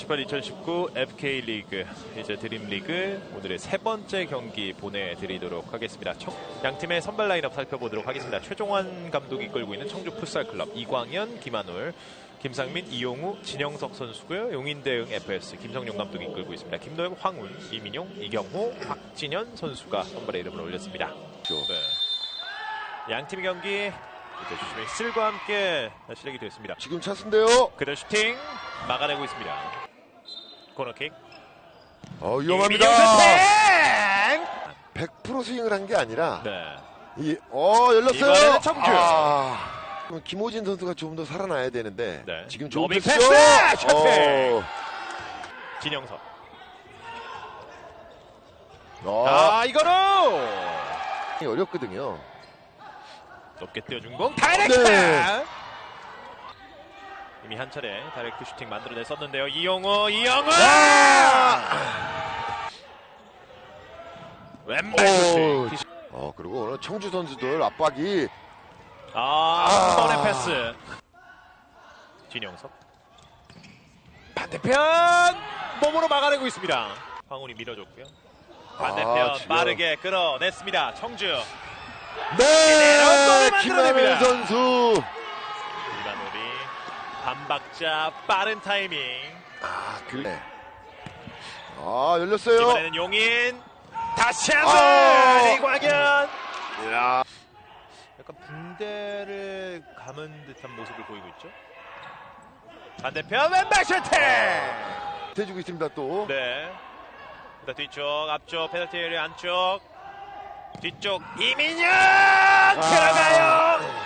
2018-2019 FK 리그 이제 드림 리그 오늘의 세 번째 경기 보내드리도록 하겠습니다. 청- 양 팀의 선발 라인업 살펴보도록 하겠습니다. 최종환 감독이 끌고 있는 청주 풋살 클럽 이광현, 김한울, 김상민, 이용우, 진영석 선수고요. 용인대응 FS 김성용 감독이 끌고 있습니다. 김도영, 황운, 이민용, 이경호, 박진현 선수가 선발의 이름을 올렸습니다. 네. 양 팀의 경기 이제 주심의 실과 함께 시작이 됐습니다. 지금 찬스인데요. 그대로 슈팅 막아내고 있습니다. 코너킥. 어, 위험합니다. 슈팅! 100% 스윙을 한 게 아니라 네. 이, 어 열렸어요. 이번에는 청주. 아, 그럼 김호진 선수가 좀 더 살아나야 되는데 네. 지금 좋은 로빙. 패스! 슈팅! 어, 진영석. 어, 아, 이거는 어렵거든요. 높게 띄워준 공 다이렉트. 네. 한 차례 다이렉트 슈팅 만들어냈었는데요. 이영호, 이영호. 왼발 오. 슈팅. 어 그리고 오늘 청주 선수들 압박이 아, 아. 한 번의 패스. 진영석. 반대편 몸으로 막아내고 있습니다. 황훈이 밀어줬고요. 반대편 아, 지금. 빠르게 끌어냈습니다. 청주. 네 김하늘. 선수. 반박자 빠른 타이밍. 아 그. 네. 아 열렸어요. 이번에는 용인. 다시 아. 한번 이광현. 야. 약간 붕대를 감은 듯한 모습을 보이고 있죠. 반대편 왼발 슈팅. 해주고 있습니다 또. 네. 일단 뒤쪽, 앞쪽, 페널티 에리어 안쪽. 뒤쪽 이민영 들어가요.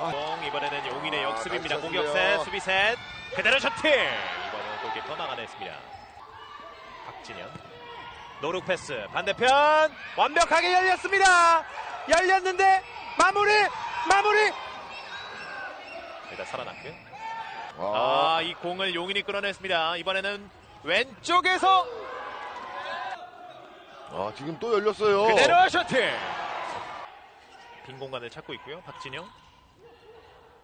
아. 공 이번에는 용인의 아, 역습입니다. 다시 공격 쳤네요. 셋, 수비 셋. 그대로 셔팅. 이번엔 골키퍼 막아냈습니다. 박진현. 노룩 패스 반대편 완벽하게 열렸습니다. 열렸는데 마무리 마무리. 일단 살아났고요. 아, 아, 이 공을 용인이 끌어냈습니다. 이번에는 왼쪽에서 아, 지금 또 열렸어요. 그대로 셔팅. 빈 공간을 찾고 있고요. 박진영,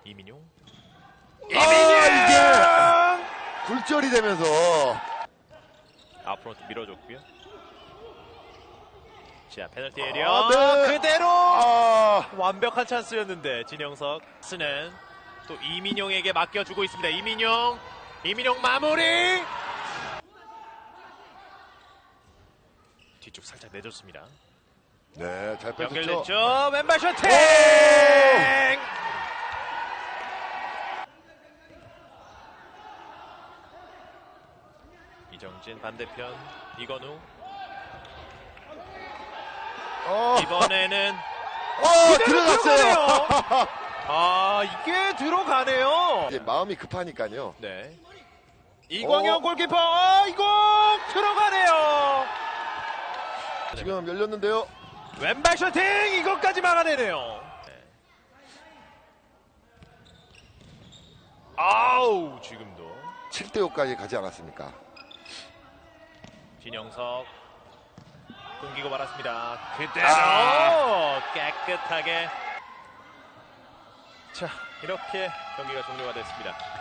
이민용, 아, 굴절이 되면서 앞으로 밀어줬고요. 자, 페널티 에리어 아, 네. 그대로 아, 완벽한 찬스였는데 진영석 스는 또 이민용에게 맡겨주고 있습니다. 이민용, 이민용 마무리. 뒤쪽 살짝 내줬습니다. 네, 잘 뺐었죠. 연결됐죠. 왼발 셔팅. 이 정진 반대편 이건우 어, 이번에는 어, 들어갔어요. 아 이게 들어가네요. 이제 마음이 급하니까요. 네. 이광현 어. 골키퍼 아, 이거 들어가네요. 지금 열렸는데요. 왼발 셔팅 이것까지 막아내네요. 네. 아우 지금도 7대 5까지 가지 않았습니까? 진영석 끊기고 말았습니다. 그대로 아. 깨끗하게 자 이렇게 경기가 종료가 됐습니다.